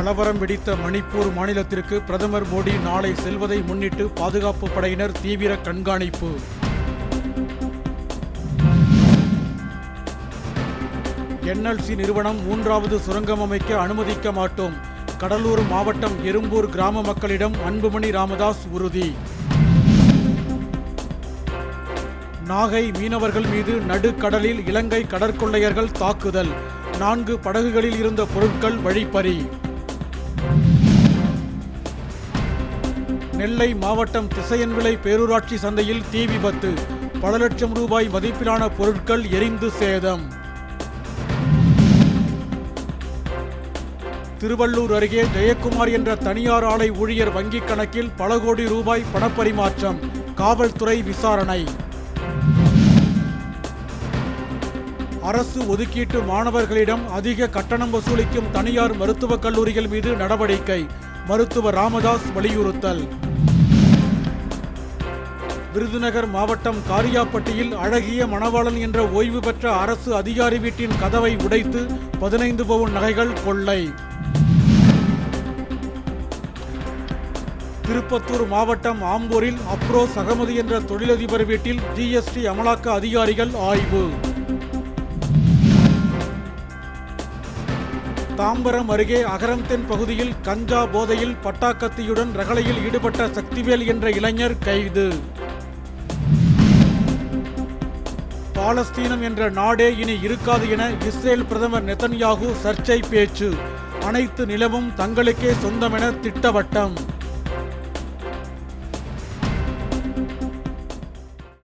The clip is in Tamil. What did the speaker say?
கலவரம் வெடித்த மணிப்பூர் மாநிலத்திற்கு பிரதமர் மோடி நாளை செல்வதை முன்னிட்டு பாதுகாப்பு படையினர் தீவிர கண்காணிப்பு. என்எல்சி நிறுவனம் மூன்றாவது சுரங்கம் அமைக்க அனுமதிக்க மாட்டோம். கடலூர் மாவட்டம் எறும்பூர் கிராம மக்களிடம் அன்புமணி ராமதாஸ் உறுதி. நாகை மீனவர்கள் மீது நடுக்கடலில் இலங்கை கடற்கொள்ளையர்கள் தாக்குதல். நான்கு படகுகளில் இருந்த பொருட்கள் வழிப்பறி. நெல்லை மாவட்டம் திசையன்விளை பேரூராட்சி சந்தையில் தீ விபத்து. பல லட்சம் ரூபாய் மதிப்பிலான பொருட்கள் எரிந்து சேதம். திருவள்ளூர் அருகே ஜெயக்குமார் என்ற தனியார் ஆலை ஊழியர் வங்கிக் கணக்கில் பல கோடி ரூபாய் பணப்பரிமாற்றம். காவல்துறை விசாரணை. அரசு ஒதுக்கீட்டு மாணவர்களிடம் அதிக கட்டணம் வசூலிக்கும் தனியார் மருத்துவக் கல்லூரிகள் மீது நடவடிக்கை. மருத்துவர் ராமதாஸ் வலியுறுத்தல். விருதுநகர் மாவட்டம் காரியாப்பட்டியில் அழகிய மணவாளன் என்ற ஓய்வு பெற்ற அரசு அதிகாரி வீட்டின் கதவை உடைத்து பதினைந்து பவுன் நகைகள் கொள்ளை. திருப்பத்தூர் மாவட்டம் ஆம்பூரில் அப்ரோஸ் அகமது என்ற தொழிலதிபர் வீட்டில் ஜிஎஸ்டி அமலாக்க அதிகாரிகள் ஆய்வு. தாம்பரம் அருகே அகரம்தென் பகுதியில் கஞ்சா போதையில் பட்டாக்கத்தியுடன் ரகளையில் ஈடுபட்ட சக்திவேல் என்ற இளைஞர் கைது. பாலஸ்தீனம் என்ற நாடே இனி இருக்காது என இஸ்ரேல் பிரதமர் நெத்தன்யாகு சர்ச்சை பேச்சு. அனைத்து நிலமும் தங்களுக்கே சொந்தமென திட்டவட்டம்.